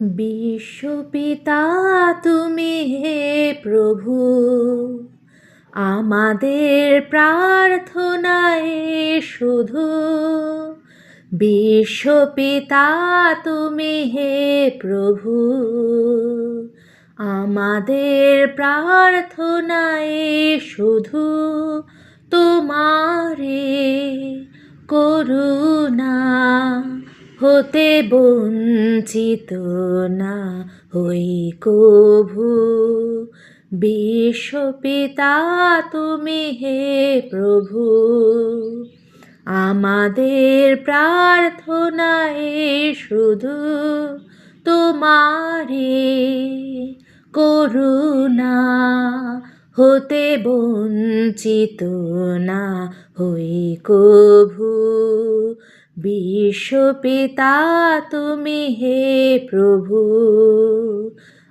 বিশ্বপিতা তুমি হে প্রভু, আমাদের প্রার্থনায় শুধু। বিশ্বপিতা তুমি হে প্রভু, আমাদের প্রার্থনায় শুধু। তোমারে করুণা হতে বঞ্চিত না হই কভু। বিশ্বপিতা তুমি হে প্রভু, আমাদের প্রার্থনায় শুধু তোমারে করুণা। হতে বঞ্চিত না হই কভু। বিশ্বপিতা তুমি হে প্রভু,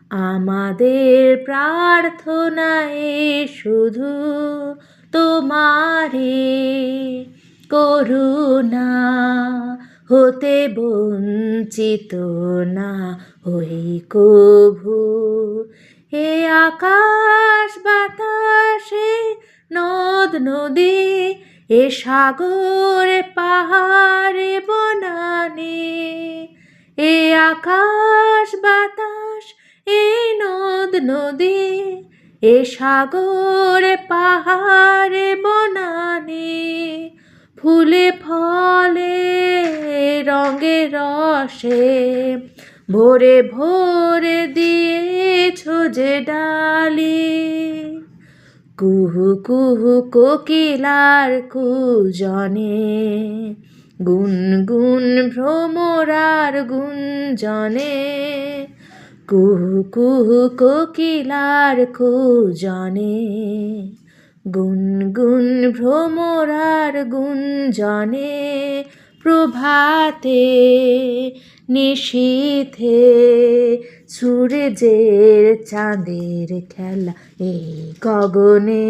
আমাদের প্রার্থনায় শুধু তোমারে করুণা, হতে বঞ্চিত না হই কভু। হে আকাশ বাতাসে নদ নদী এ সাগর পাহাড়ে বনানে, এ আকাশ বাতাস, এ নদ নদী, এ সাগর পাহাড়ে বনানে, ফুলে ফলে রঙে রসে, ভোরে ভোরে দিয়েছ যে ডালি। কুহু কুহু কোকিলার কুজনে। গুনগুন ভ্রমরার গুঞ্জনে। কুহু কুহু কোকিলার কুজনে। গুনগুন ভ্রমরার গুঞ্জনে। প্রভাতে নিশীথে সূর্যের চাঁদের খেলা এই গগনে